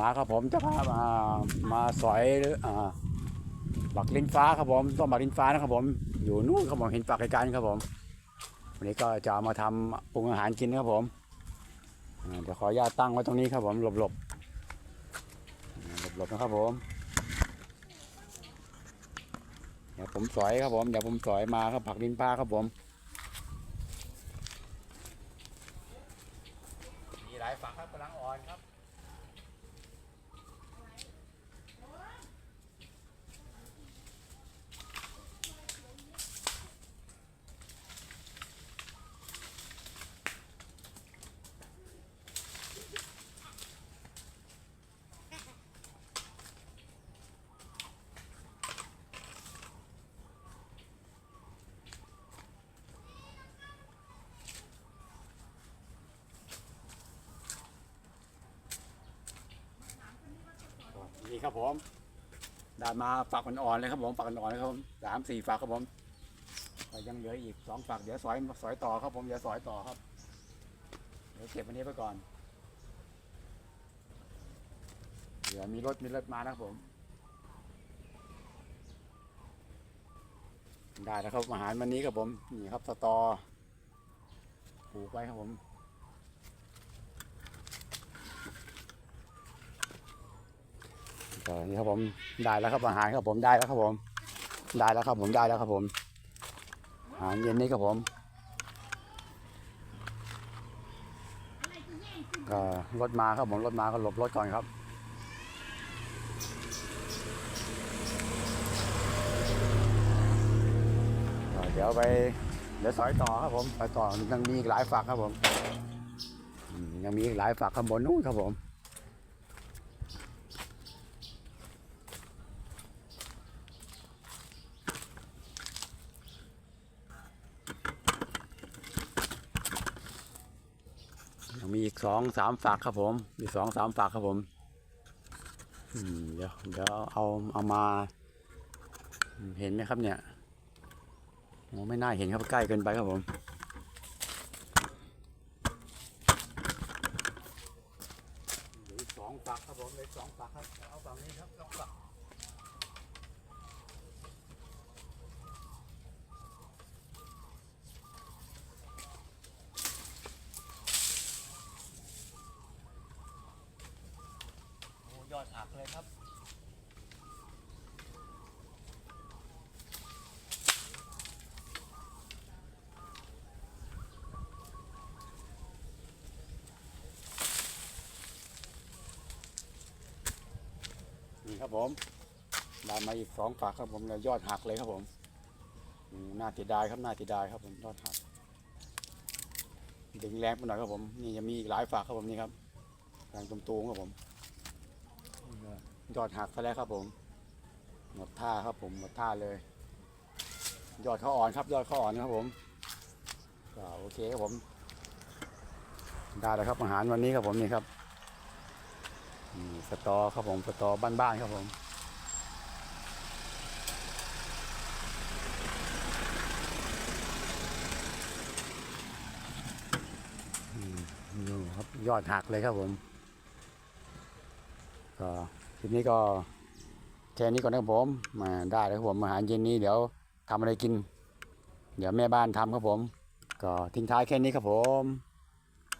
มาครับผมจะพามามาสอยบักลิ้นฟ้าครับผมต้นบักลิ้นฟ้านะครับผม อยู่นู่นครับผมเห็นปากไกลๆครับผม วันนี้ก็จะมาทำปรุงอาหารกินครับผมเดี๋ยวขออนุญาตตั้งไว้ตรงนี้ครับผมหลบๆอ่าหลบๆนะครับผมเดี๋ยวผมสอยครับผมเดี๋ยวผมสอยมาครับผักลิ้นฟ้าครับผมมีหลายฝักครับกำลังอ่อนครับ นี่ ครับผมได้มาฝักอ่อนๆเลยครับผมฝักอ่อนๆเลยครับผมสามสี่ฝักครับผมก็ยังเหลืออีกสองฝักเดี๋ยวสอยสอยต่อครับผมเดี๋ยวสอยต่อครับเดี๋ยวเก็บอันนี้ไปก่อนเดี๋ยวมีรถมีรถมานะครับผม ได้แล้วครับอาหารวันนี้ครับผมนี่ครับสตอปลูกไว้ครับผม นี่ครับผมได้แล้วครับอาหารครับผมได้แล้วครับผม ได้แล้วครับผมได้แล้วครับผมอาหารเย็นนี้ครับผมก็รถมาครับผมรถมาก็หลบรถก่อนครับเดี๋ยวไปเดี๋ยวสอยต่อครับผมไปต่อยังมีอีกหลายฝักครับผมอืมยังมีอีกหลายฝักข้างบนนู้นครับผม มีอีกสองสามฝักครับผม มีสองสามฝักครับผมเดี๋ยวเดี๋ยวเอาเอามา เห็นไหมครับเนี่ยโอ้ไม่น่าเห็นครับใกล้เกินไปครับผมมีสองฝักครับผมเลืออกสองฝักครับ เอาฝั่งนี้ครับสองฝักโอ้ยอดหัก เลยครับ นี่ครับผมได้มาอีกสองฝักครับผมแล้วยอดหักเลยครับผมอืมน่าเสียดายครับน่าเสียดายครับผมยอดหัก ดึงแรงไปหน่อยครับผม นี่ยังมีอีกหลายฝักครับผมนี่ครับแรงตุมๆครับผม ยอดหักซะแล้วครับผมหมดท่าครับผมหมดท่าเลย ยอดเขาอ่อนครับ ยอดเขาอ่อนครับผมก็โอเคครับผมได้แล้วครับอาหารวันนี้ครับผมนี่ครับนี่สตอครับผมสตอบ้านๆครับผมอืมดูครับยอดหักเลยครับผมก็ คลิปนี้ก็แค่นี้ก่อนนะครับผมมาได้แล้วครับผมอาหารเย็นนี้เดี๋ยวทำอะไรกิน เดี๋ยวแม่บ้านทำครับผม ก็ทิ้งท้ายแค่นี้ครับผม